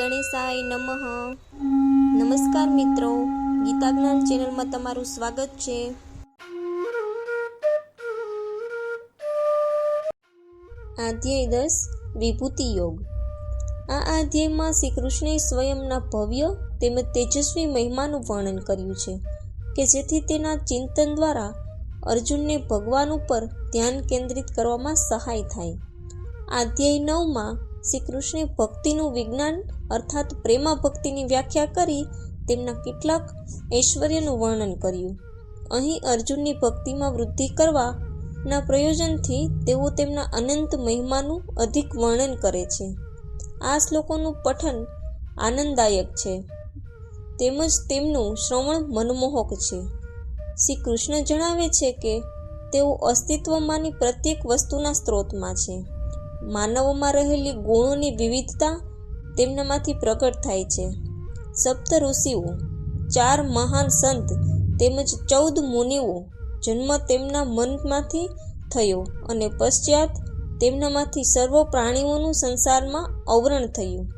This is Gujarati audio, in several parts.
ગણેશાય નમઃ. નમસ્કાર મિત્રો ગીતા જ્ઞાન ચેનલમાં તમારું સ્વાગત છે. અધ્યાય દસ, વિભૂતિ યોગ. આ અધ્યાયમાં શ્રી કૃષ્ણે સ્વયંના ભવ્ય તેમજ તેજસ્વી મહિમાનું વર્ણન કર્યું છે કે જેથી તેના ચિંતન દ્વારા અર્જુનને ભગવાન ઉપર ધ્યાન કેન્દ્રિત કરવામાં સહાય થાય. અધ્યાય નવમાં શ્રી કૃષ્ણે ભક્તિનું વિજ્ઞાન અર્થાત પ્રેમા ભક્તિની વ્યાખ્યા કરી તેમના કેટલાક ઐશ્વર્યનું વર્ણન કર્યું. અહીં અર્જુનની ભક્તિમાં વૃદ્ધિ કરવાના પ્રયોજનથી તેઓ તેમના અનંત મહિમાનું અધિક વર્ણન કરે છે. આ શ્લોકોનું પઠન આનંદદાયક છે. તેમજ તેમનું શ્રવણ મનમોહક છે. શ્રી કૃષ્ણ જણાવે છે કે તેઓ અસ્તિત્વમાંની પ્રત્યેક વસ્તુના સ્ત્રોતમાં છે. માનવોમાં રહેલી ગુણોની વિવિધતા તેમનામાંથી પ્રગટ થાય છે. સપ્ત ઋષિઓ, ચાર મહાન સંત તેમજ ચૌદ મુનિઓ જન્મ તેમના મનમાંથી થયો અને પશ્ચાત તેમનામાંથી સર્વ પ્રાણીઓનું સંસારમાં અવરણ થયું.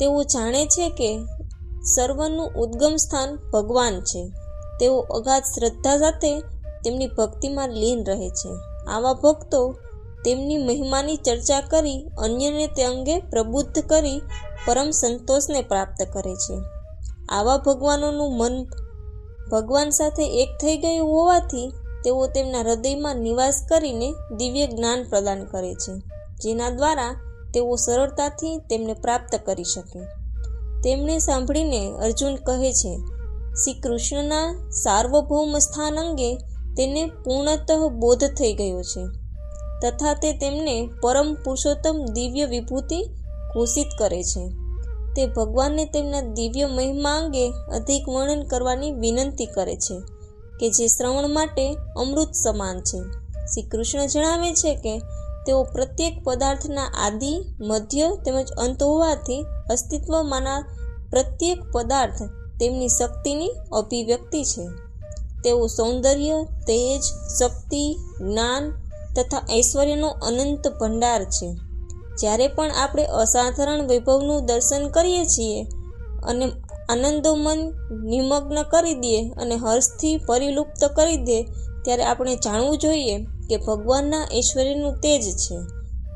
તેઓ જાણે છે કે સર્વનું ઉદ્ગમ સ્થાન ભગવાન છે. તેઓ અગાધ શ્રદ્ધા સાથે તેમની ભક્તિમાં લીન રહે છે. આવા ભક્તો તેમની મહિમાની ચર્ચા કરી, અન્યને તે અંગે પ્રબુદ્ધ કરી, પરમ સંતોષને પ્રાપ્ત કરે છે. આવા ભગવાનોનું મન ભગવાન સાથે એક થઈ ગયું હોવાથી, તેઓ તેમના હૃદયમાં નિવાસ કરીને દિવ્ય જ્ઞાન પ્રદાન કરે છે, જેના દ્વારા તેઓ સરળતાથી તેમને પ્રાપ્ત કરી શકે. તેમણે સાંભળીને અર્જુન કહે છે, શ્રી કૃષ્ણના સાર્વભૌમ સ્થાન અંગે તેને પૂર્ણતઃ બોધ થઈ ગયો છે. તથા તે તેમને પરમ પુરુષોત્તમ દિવ્ય વિભૂતિ ઘોષિત કરે છે. તે ભગવાનને તેમના દિવ્ય મહિમા અંગે અધિક વર્ણન કરવાની વિનંતી કરે છે કે જે શ્રવણ માટે અમૃત સમાન છે. શ્રી કૃષ્ણ જણાવે છે કે તેઓ પ્રત્યેક પદાર્થના આદિ, મધ્ય તેમજ અંત હોવાથી અસ્તિત્વમાંના પ્રત્યેક પદાર્થ તેમની શક્તિની અભિવ્યક્તિ છે. તેઓ સૌંદર્ય, તેજ, શક્તિ, જ્ઞાન તથા ઐશ્વર્યનો અનંત ભંડાર છે. જ્યારે પણ આપણે અસાધારણ વૈભવનું દર્શન કરીએ છીએ અને આનંદોમન નિમગ્ન કરી દઈએ અને હર્ષથી પરિલુપ્ત કરી દે, ત્યારે આપણે જાણવું જોઈએ કે ભગવાનના ઐશ્વર્યનું તેજ છે.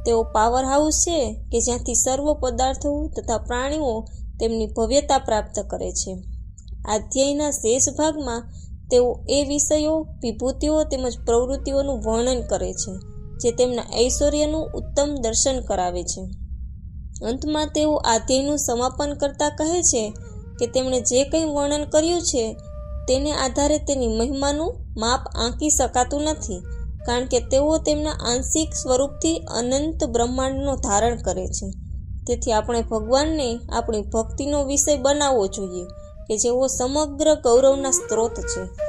તેઓ પાવર હાઉસ છે કે જ્યાંથી સર્વ પદાર્થો તથા પ્રાણીઓ તેમની ભવ્યતા પ્રાપ્ત કરે છે. અધ્યાયના શેષ ભાગમાં તેઓ એ વિષયો, વિભૂતિઓ તેમજ પ્રવૃત્તિઓનું વર્ણન કરે છે, જે તેમના ઐશ્વર્યનું ઉત્તમ દર્શન કરાવે છે. અંતમાં તેઓ આધ્યેયનું સમાપન કરતા કહે છે કે તેમણે જે કંઈ વર્ણન કર્યું છે, તેને આધારે તેની મહિમાનું માપ આંકી શકાતું નથી, કારણ કે તેઓ તેમના આંશિક સ્વરૂપથી અનંત બ્રહ્માંડનો ધારણ કરે છે. તેથી આપણે ભગવાનને આપણી ભક્તિનો વિષય બનાવવો જોઈએ. કે જેઓ સમગ્ર ગૌરવના સ્ત્રોત છે.